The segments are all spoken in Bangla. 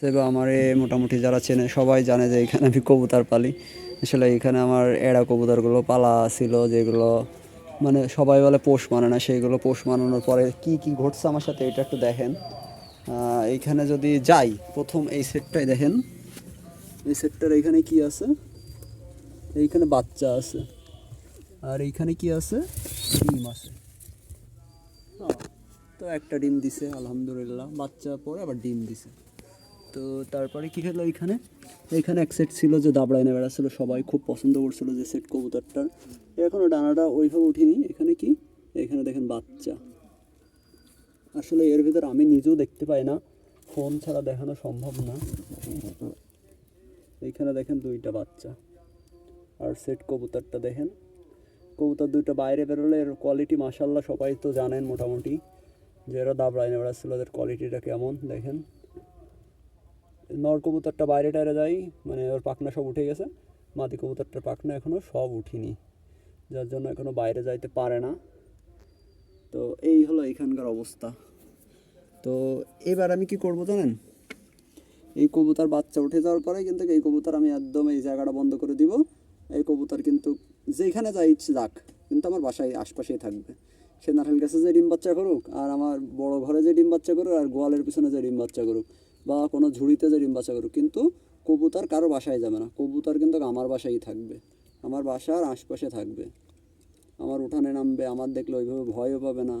সেবা আমার এ মোটামুটি যারা চেনে সবাই জানে যে এখানে আমি কবুতর পালি। আসলে এখানে আমার এড়া কবুতরগুলো পালা ছিল যেগুলো মানে সবাই বলে পোষ মানে না সেইগুলো পোষ মানানোর পরে কি কি ঘটছে আমার সাথে এটা একটু দেখেন। এইখানে যদি যাই প্রথম এই সেটটাই দেখেন। এই সেটটার এখানে কি আছে? এইখানে বাচ্চা আছে। আর এইখানে কি আছে? ডিম আছে। হ্যাঁ, তো একটা ডিম দিছে আলহামদুলিল্লাহ। বাচ্চা পরে আবার ডিম দিছে। তো তারপরে কী হলো এখানে? এখানে এক সেট ছিল যে দাবড়ায় না বেড়াচ্ছিল সবাই খুব পছন্দ করছিল যে সেট কবুতরটার। এখনও ডানাটা ওইভাবে উঠিনি। এখানে কি? এখানে দেখেন বাচ্চা। আসলে এর ভিতর আমি নিজেও দেখতে পাই না। ফোন ছাড়া দেখানো সম্ভব না। এইখানে দেখেন দুইটা বাচ্চা। আর সেট কবুতরটা দেখেন। কবুতর দুইটা বাইরে বেরোলে এর কোয়ালিটি মাসাল্লাহ সবাই তো জানেন মোটামুটি। যে এরা দাবড়ায় না বেড়াচ্ছিল ওদের কোয়ালিটিটা কেমন? দেখেন। নর কবুতরটা বাইরে টাইরে যায় মানে ওর পাখনা সব উঠে গেছে। মাদি কবুতরটার পাখনা এখনও সব উঠিনি, যার জন্য এখনও বাইরে যাইতে পারে না। তো এই হলো এখানকার অবস্থা। তো এবার আমি কি করব জানেন? এই কবুতর বাচ্চা উঠে যাওয়ার পরে কিন্তু এই কবুতর আমি একদম এই জায়গাটা বন্ধ করে দিব। এই কবুতর কিন্তু যেখানে যাই ইচ্ছে যাক, কিন্তু আমার বাসায় আশপাশেই থাকবে। সে নারকেল গাছে যে ডিম বাচ্চা করুক, আর আমার বড় ঘরে যে ডিম বাচ্চা করুক, আর গোয়ালের পিছনে যে ডিম বাচ্চা করুক বা কোনো ঝুড়িতে যে ডিম বাচ্চা করুক, কিন্তু কবুতর কারও বাসায় যাবে না। কবুতর কিন্তু আমার বাসায় থাকবে। আমার বাসার আশপাশে থাকবে। আমার উঠানে নামবে, আমার দেখলে ওইভাবে ভয়ও পাবে না।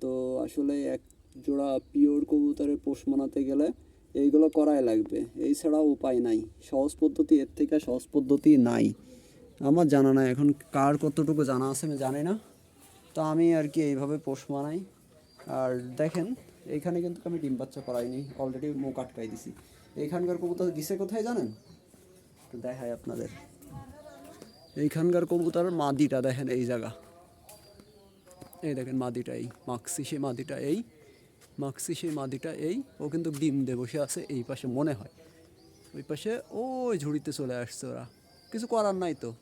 তো আসলে এক জোড়া পিওর কবুতরের পোষ মানাতে গেলে এইগুলো করাই লাগবে। এই ছাড়া উপায় নাই। সহজ পদ্ধতি, এর থেকে সহজ পদ্ধতি নাই। আমার জানা নাই এখন কার কতটুকু জানা আছে, আমি জানি না। তো আমি আর কি এইভাবে পোষ মানাই। আর দেখেন এইখানে কিন্তু আমি ডিম বাচ্চা করাইনি অলরেডি মুখ আটকাই দিছি। এইখানকার কবুতর দিছে কোথায় জানেন? দেখাই আপনাদের। এইখানকার কবুতর মাদিটা দেখেন এই জায়গা। এই দেখেন মাদিটা এই, মাক্সি সেই মাদিটা এই, মাক্সি সেই মাদিটা এই, ও কিন্তু ডিম দিয়ে বসে আছে এই পাশে মনে হয়। ওই পাশে ওই ঝুড়িতে চলে আসছে ওরা। কিছু করার নাই তো।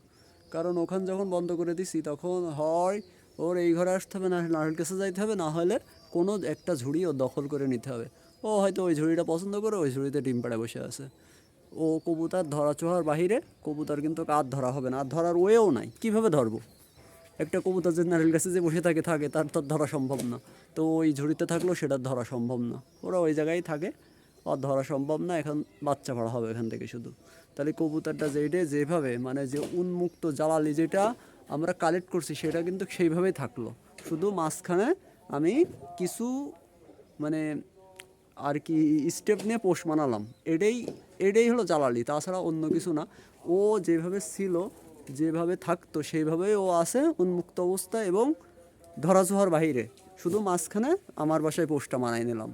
কারণ ওখান যখন বন্ধ করে দিছি তখন হয় ওর এই ঘরে আসতে হবে, না নারকেল কাছে যাইতে হবে, না হলে কোনো একটা ঝুড়ি ও দখল করে নিতে হবে। ও হয়তো ওই ঝুড়িটা পছন্দ করে ওই ঝুড়িতে ডিম পাড়ে বসে আছে। ও কবুতর ধরা ছোঁয়ার বাহিরে কবুতর কিন্তু আর ধরা হবে না, আর ধরার ওয়েও নাই। কীভাবে ধরবো? একটা কবুতর যে নারকেল গাছে যে বসে থাকে থাকে, তার তো ধরা সম্ভব না। তো ওই ঝুড়িতে থাকলেও সেটা ধরা সম্ভব না। ওরা ওই জায়গায় থাকে, আর ধরা সম্ভব না, এখন বাচ্চা পড়া হবে এখান থেকে শুধু। তাহলে কবুতরটা যেইটা যেভাবে মানে যে উন্মুক্ত জ্বালালি যেটা আমরা কালেক্ট করছি, সেটা কিন্তু সেইভাবেই থাকল। শুধু মাঝখানে আমি কিছু মানে আর কি স্টেপ নিয়ে পোষ মানালাম এটাই এটাই হলো জ্বালালি তাছাড়া অন্য কিছু না। ও যেভাবে ছিল, যেভাবে থাকতো, সেইভাবেই ও আছে উন্মুক্ত অবস্থা এবং ধরাছোঁয়ার বাহিরে। শুধু মাঝখানে আমার বাসায় পোষটা মানাই নিলাম,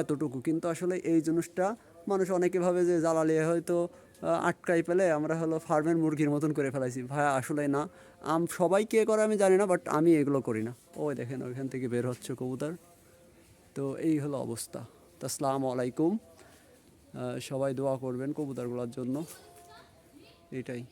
এতটুকু। কিন্তু আসলে এই জিনিসটা মানুষ অনেকে ভাবে যে জ্বালালি হয়তো আটকাই পেলে আমরা হলো ফার্মের মুরগির মতন করে ফেলাইছি। ভাই, আসলে না, আম সবাই কে করে আমি জানি না বাট আমি এগুলো করি না। ওই দেখেন, ওইখান থেকে বের হচ্ছে কবুতর। তো এই হলো অবস্থা। তো আসসালামু আলাইকুম। সবাই দোয়া করবেন কবুতরগুলোর জন্য। এটাই।